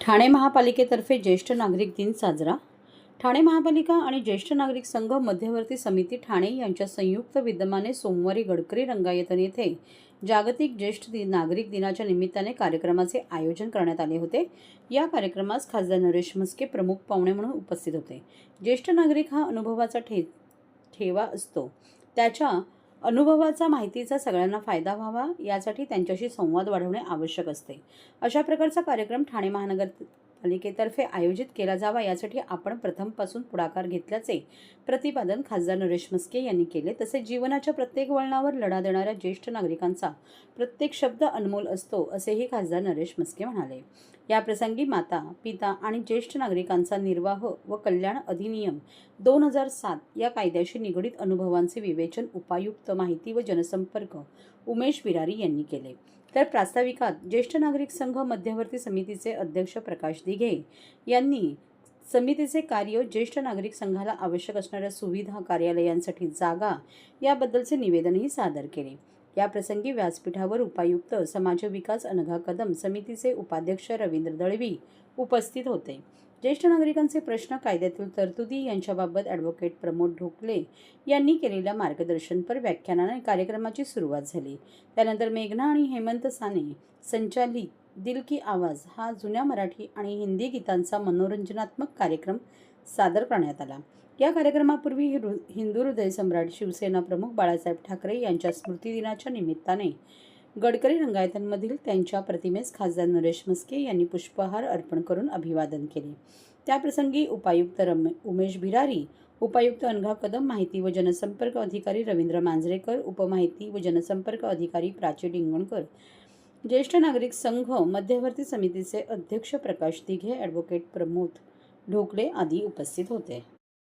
ठाणे महापालिकेतर्फे ज्येष्ठ नागरिक दिन साजरा. ठाणे महापालिका आणि ज्येष्ठ नागरिक संघ मध्यवर्ती समिती ठाणे यांच्या संयुक्त विद्यमाने सोमवारी गडकरी रंगायतन येथे जागतिक ज्येष्ठ दिन नागरिक दिनाच्या निमित्ताने कार्यक्रमाचे आयोजन करण्यात आले होते. या कार्यक्रमास खासदार नरेश म्हस्के प्रमुख पाहुणे म्हणून उपस्थित होते. ज्येष्ठ नागरिक हा अनुभवाचा ठे ठेवा असतो. त्याच्या अनुभवाचा माहितीचा सगळ्यांना फायदा व्हावा यासाठी त्यांच्याशी संवाद वाढवणे आवश्यक असते. अशा प्रकारचा कार्यक्रम ठाणे महानगरपालिकेतर्फे आयोजित केला जावा यासाठी आपण प्रथमपासून पुढाकार घेतल्याचे प्रतिपादन खासदार नरेश म्हस्के यांनी केले. तसे जीवनाच्या प्रत्येक वळणावर लढा देणाऱ्या ज्येष्ठ नागरिकांचा प्रत्येक शब्द अनमोल असतो असेही खासदार नरेश म्हस्के म्हणाले. याप्रसंगी माता पिता आणि ज्येष्ठ नागरिकांचा निर्वाह व कल्याण अधिनियम दोन हजार सात या कायद्याशी निगडीत अनुभवांचे विवेचन उपायुक्त माहिती व जनसंपर्क उमेश विरारी यांनी केले. तर प्रास्ताविकात ज्येष्ठ नागरिक संघ मध्यवर्ती समितीचे अध्यक्ष प्रकाश दिघे यांनी समितीचे कार्य ज्येष्ठ नागरिक संघाला आवश्यक असणाऱ्या सुविधा कार्यालयांसाठी जागा याबद्दलचे निवेदनही सादर केले. या प्रसंगी व्यासपीठावर उपायुक्त समाज विकास अनघा कदम समितीचे उपाध्यक्ष रवींद्र दळवी उपस्थित होते. ज्येष्ठ नागरिकांचे प्रश्न कायद्यातील तरतुदी यांच्याबाबत ॲडव्होकेट प्रमोद ढोकले यांनी केलेल्या मार्गदर्शनपर व्याख्यानाने कार्यक्रमाची सुरुवात झाली. त्यानंतर मेघना आणि हेमंत साने संचालित दिल की आवाज हा जुन्या मराठी आणि हिंदी गीतांचा मनोरंजनात्मक कार्यक्रम सादर करण्यात आला. या कार्यक्रमापूर्वी हिरु- हिंदू हृदय सम्राट शिवसेना प्रमुख बाळासाहेब ठाकरे यांच्या स्मृतिदिनाच्या निमित्ताने गडकरी रंगायतांमधील त्यांच्या प्रतिमेस खासदार नरेश म्हस्के यांनी पुष्पहार अर्पण करून अभिवादन केले. त्याप्रसंगी उपायुक्त रम उमेश भिरारी उपायुक्त अनघा कदम माहिती व जनसंपर्क अधिकारी रवींद्र मांजरेकर उपमाहिती व जनसंपर्क अधिकारी प्राची डिंगणकर ज्येष्ठ नागरिक संघ मध्यवर्ती समितीचे अध्यक्ष प्रकाश दिघे ॲडव्होकेट प्रमोद ढोकळे आदी उपस्थित होते.